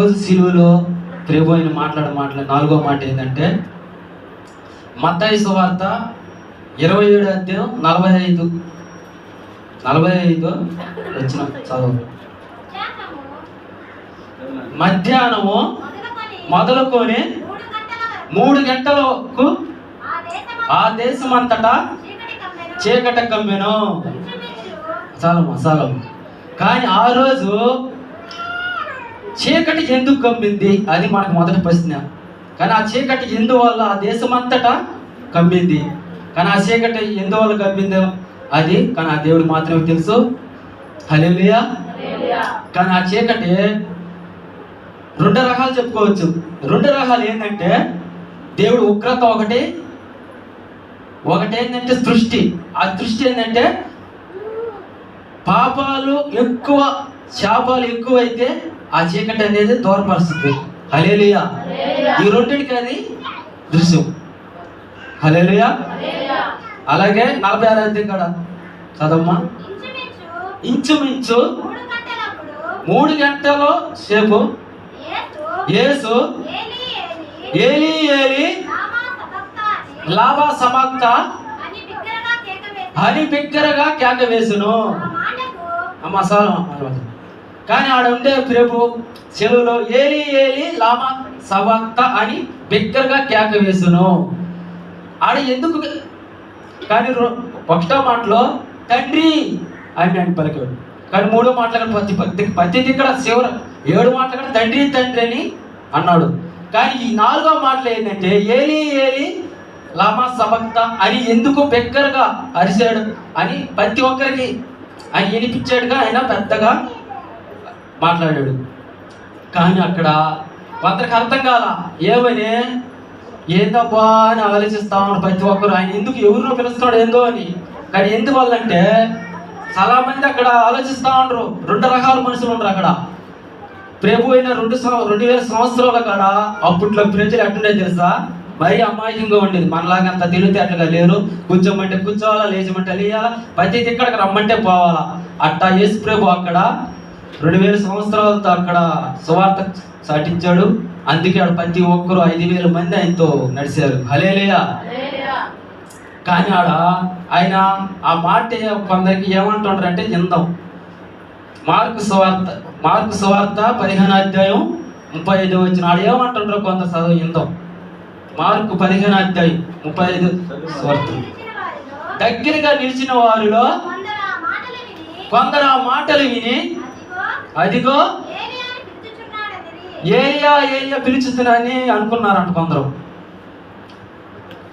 ఈరోజు సిలువలో ప్రభు ఆయన మాట్లాడే మాటలు నాలుగో మాట ఏంటంటే మత్తాయి సువార్త ఇరవై ఏడు అధ్యాయం నలభై ఐదు. నలభై ఐదు వచ్చిన చదువు. మధ్యాహ్నము మొదలుకొని మూడు గంటలకు ఆ దేశమంతటా చీకట కమ్మెను. చాలమ్మా చాలమ్మ. కానీ ఆ రోజు చీకటి ఎందుకు కమ్మింది? అది మనకు మొదటి ప్రశ్న. కానీ ఆ చీకటి ఎందువల్ల ఆ దేశమంతటా కమ్మింది? కానీ ఆ చీకటి ఎందువల్ల కమ్మిందో అది కానీ ఆ దేవుడు మాత్రమే తెలుసు. హల్లెలూయా. కానీ ఆ చీకటి రెండు రకాలు చెప్పుకోవచ్చు. రెండు రకాలు ఏంటంటే దేవుడు ఉగ్రత ఒకటి ఒకటి ఏంటంటే సృష్టి. ఆ సృష్టి ఏంటంటే పాపాలు ఎక్కువ శాపాలు ఎక్కువైతే ఆ చీకటి అనేది దూరపరుస్తుంది హలేలుయా ఈ రెండింటికి అది దృశ్యం. హలేలుయా అలాగే నలభై ఆరు అధ్యాయం కూడా? చదమ్మా ఇంచుమించు మూడు గంటల సేపు. యేసు ఏలి ఏలి లాభా సమాప్త అని బిగ్గరగా కేక వేసును అమ్మ సార్ కానీ ఆడ ఉండే ప్రభు చెవులో ఏలి ఏలి లామా సభక్త అని బిగ్గరగా కేక వేసును. ఆడ ఎందుకు కానీ రో- ఒకటో మాటలో తండ్రి అని అని పలికాడు. కానీ మూడో మాటలు ప్రతి ప్రతి ప్రతి ఇక్కడ చివర ఏడు మాటలు కూడా తండ్రి తండ్రి అని అన్నాడు. కానీ ఈ నాలుగో మాటలు ఏంటంటే ఏలి ఏలి లామా సబక్త అని ఎందుకు బిగ్గరగా అరిశాడు అని ప్రతి ఒక్కరికి ఆయన వినిపించాడుగా ఆయన పెద్దగా మాట్లాడాడు. కానీ అక్కడ కొందరికి అర్థం కాల ఏమని? ఏందబ్బా అని ఆలోచిస్తా ప్రతి ఒక్కరు. ఆయన ఎందుకు ఎవరినో పిలుస్తున్నాడు ఏందో అని. కానీ ఎందువల్ల అంటే చాలా మంది అక్కడ ఆలోచిస్తా ఉండరు. రెండు రకాల మనుషులు ఉండరు అక్కడ. ప్రభు అయిన రెండు రెండు వేల సంవత్సరాల కాడ అప్పట్లో ప్రజలు ఎట్టుండే తెలుసా? మరీ అమాయకంగా ఉండేది. మనలాగా అంత తెలివితేటలుగా లేరు. కూర్చోమంటే కూర్చోవాలా? లేచమంటే లేయాలా? ప్రతి ఇక్కడికి రమ్మంటే పోవాలా? అట్టా యేసు ప్రభు అక్కడ రెండు వేల సంవత్సరాలతో అక్కడ సువార్త చాటించాడు అందుకే ఆడ ప్రతి ఒక్కరు ఐదు వేల మంది ఆయనతో నడిచారు. హలేలియా కానీ ఆడ ఆయన ఆ మాట కొందరికి ఏమంటుంటారు అంటే ఇందం మార్కు సువార్త మార్కు సువార్త పదిహేను అధ్యాయం ముప్పై ఐదు వచ్చిన ఆడ ఏమంటుంటారు కొంత చదువు ఇందం మార్కు పదిహేను అధ్యాయం ముప్పై ఐదు సువార్త. దగ్గరగా నిలిచిన వారిలో కొందరు ఆ మాటలు విని అదిగో. ఏరియా ఏరియా పిలుచుతున్నాని అనుకున్నారంట కొందరు.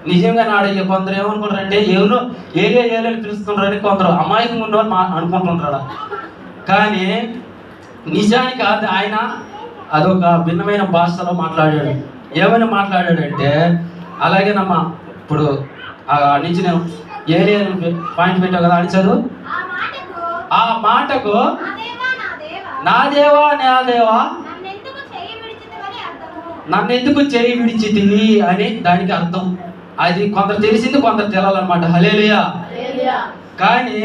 నిజంగా నాడు కొందరు ఏమనుకుంటారంటే ఎవరు ఏరియా ఏరియాని పిలుస్తున్నారని కొందరు అమాయకంగా ఉండవని మా అనుకుంటుంటారు కానీ నిజానికి అది ఆయన అదొక భిన్నమైన భాషలో మాట్లాడాడు. ఏమని మాట్లాడాడంటే అలాగేనమ్మా ఇప్పుడు నుంచి నేను ఏరియా పాయింట్ పెట్టావు కదా అని చదువు ఆ మాటకు నా దేవా నా దేవా? నన్ను ఎందుకు చేయి విడిచితివి అని దానికి అర్థం. అది కొందరు తెలిసింది కొందరు తెలాలన్నమాట హలేలుయా కానీ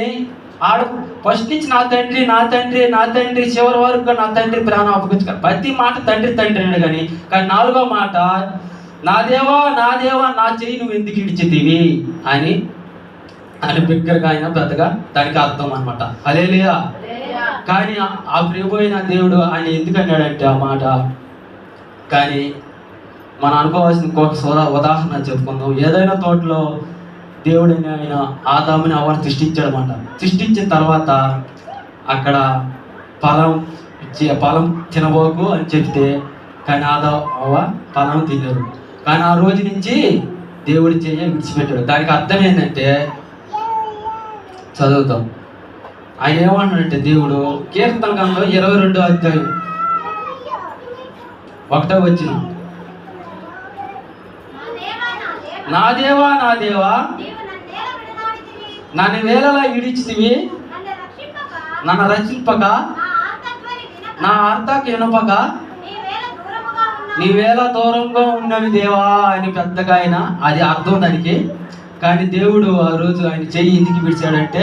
ఆడ ఫస్ట్ నుంచి నా తండ్రి నా తండ్రి నా తండ్రి చివరి వరకు నా తండ్రి ప్రాణం అప్పగించుక ప్రతి మాట తండ్రి తండ్రి అని కానీ కానీ నాలుగో మాట నా దేవా నా దేవా నా చెయ్యి నువ్వు ఎందుకు ఇడిచితివి అని అని బిగ్గరగా ఆయన పెద్దగా దానికి అర్థం అనమాట హలేలుయా కానీ ఆ- ఆ అయిన దేవుడు ఆయన ఎందుకు అన్నాడంటే ఆ మాట? కానీ మనం అనుకోవాల్సిన ఇంకొక సోదా ఉదాహరణ చెప్పుకుందాం. ఏదైనా తోటలో దేవుడిని ఆయన ఆదాముని అవని సృష్టించాడనమాట సృష్టించిన తర్వాత అక్కడ ఫలం ఇచ్చి ఫలం తినబోకు అని చెప్తే కానీ ఆదా అవ్వ ఫలం తినరు. కానీ ఆ రోజు నుంచి దేవుడి చేయ విడిచిపెట్టాడు. దానికి అర్థం ఏంటంటే చదువుతాం. ఆయన ఏమంటాడంటే దేవుడు కీర్తన గంలో ఇరవై రెండో అధ్యాయం ఒకటో వచ్చిన నా దేవా నా దేవా నన్ను వేళలా ఇడిచితివి నన్ను రచింపక నా అర్థకి వినపక నీ వేళ దూరంగా ఉన్నవి దేవా అని పెద్దగా ఆయన అది అర్థం దానికి. కానీ దేవుడు ఆ రోజు ఆయన చెయ్యి ఎందుకు విడిచాడంటే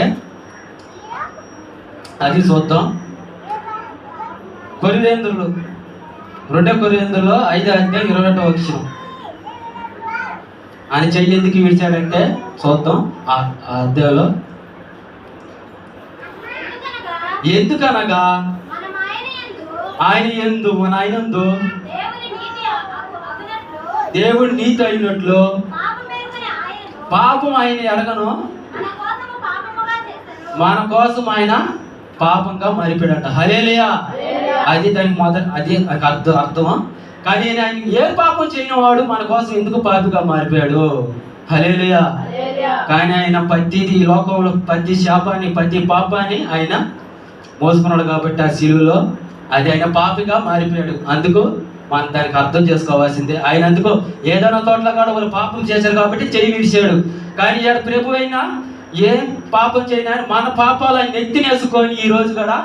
అది చూద్దాం. కొరివేంద్రులు రెండో కొరిందులో ఐదో అధ్యాయం ఇరవై ఒకటో వచ్చిన ఆయన చెయ్యి ఎందుకు విడిచాడంటే చూద్దాం ఆ అధ్యాయంలో. ఎందుకనగా? ఆయన ఎందు మన ఆయన ఎందు. దేవుడి నీతి అయినట్లు పాపం ఆయన ఎరగను. చేశాను మన కోసం ఆయన పాపంగా మరిపాడంట హలేలియా అది దానికి మొదటి అది నాకు అర్థం అర్థమా? కానీ ఆయన ఏ పాపం చేయని వాడు మన కోసం ఎందుకు పాపిగా మారిపోయాడు? హలేలియా కానీ ఆయన ప్రతిది ఈ లోకంలో ప్రతి శాపాన్ని ప్రతి పాపాన్ని ఆయన మోసుకున్నాడు కాబట్టి ఆ శిలువలో అది ఆయన పాపిగా మారిపోయాడు. అందుకు మనం దానికి అర్థం చేసుకోవాల్సిందే. ఆయన అందుకు ఏదైనా తోటలో కూడా వాళ్ళు పాపం చేశారు కాబట్టి చేయి విడిచాడు కానీ ఈడ ప్రభు అయినా ఏ పాపం చేయని? ఆయన మన పాపాలు ఆయన ఎత్తినేసుకొని ఈ రోజు కూడా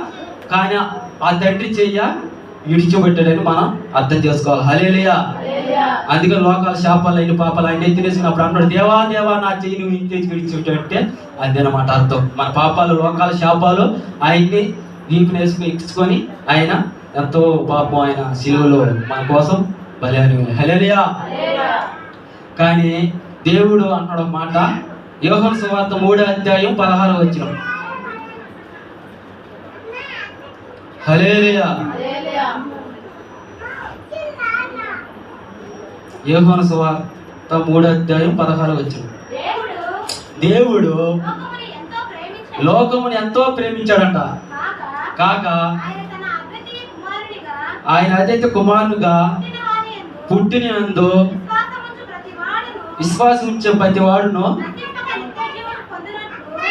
కానీ ఆ తండ్రి చెయ్య విడిచిపెట్టాడని మనం అర్థం చేసుకోవాలి. హలేలియా అందుకే లోకాల శాపాలు అయిన పాపాలు ఆయన ఎత్తినేసినప్పుడు అన్నాడు దేవా దేవా నా చెయ్యి నువ్వు ఇంటి విడిచిపెట్టే అదేనమాట అర్థం. మన పాపాలు లోకాల శాపాలు ఆయన్ని వీపు వేసుకుని ఎక్కించుకొని ఆయన ఎంతో పాపం ఆయన శిలువలో మన కోసం బలి హలేలియా కానీ దేవుడు అన్నాడు మాట యోహన్ సువార్త మూడో అధ్యాయం పదహారు వచ్చిన హలేలియా యోహన్ సువార్త మూడో అధ్యాయం పదహారు వచ్చిన దేవుడు లోకమును ఎంతో ప్రేమించాడంట. కాక ఆయన అదైతే కుమారునిగా పుట్టిన విశ్వాసం ఉంచే ప్రతి వాడును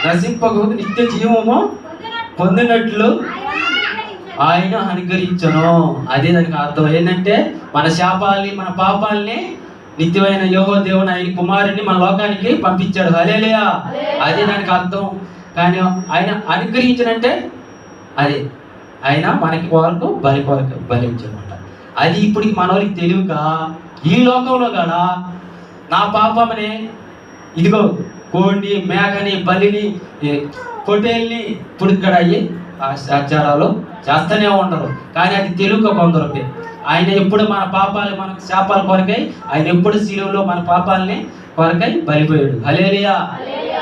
నశింపక నిత్య జీవము పొందినట్లు ఆయన అనుగ్రహించను. అదే దానికి అర్థం. ఏంటంటే మన శాపాల్ని మన పాపాల్ని నిత్యమైన యోగో దేవుని ఆయన కుమారుని మన లోకానికి పంపించాడు. హలేలియా అదే దానికి అర్థం. కానీ ఆయన అనుగ్రహించనంటే అదే ఆయన మనకి కొరకు బలి కొరకు బలించనమాట. అది ఇప్పుడు మన వాళ్ళకి తెలియక ఈ లోకంలో కూడా నా పాపమని ఇదిగో కోడిని మేకని బలిని పొటేల్ని పొట్టేల్ని ఇప్పుడు అయ్యి ఆచారాలు చేస్తూనే ఉండరు. కానీ అది తెలుగు కొందరికి. ఆయన ఎప్పుడు మన పాపాలు మన శాపాల కొరకై ఆయన ఎప్పుడు శిలువలో మన పాపాలని కొరకై బలిపోయాడు. హలేలియా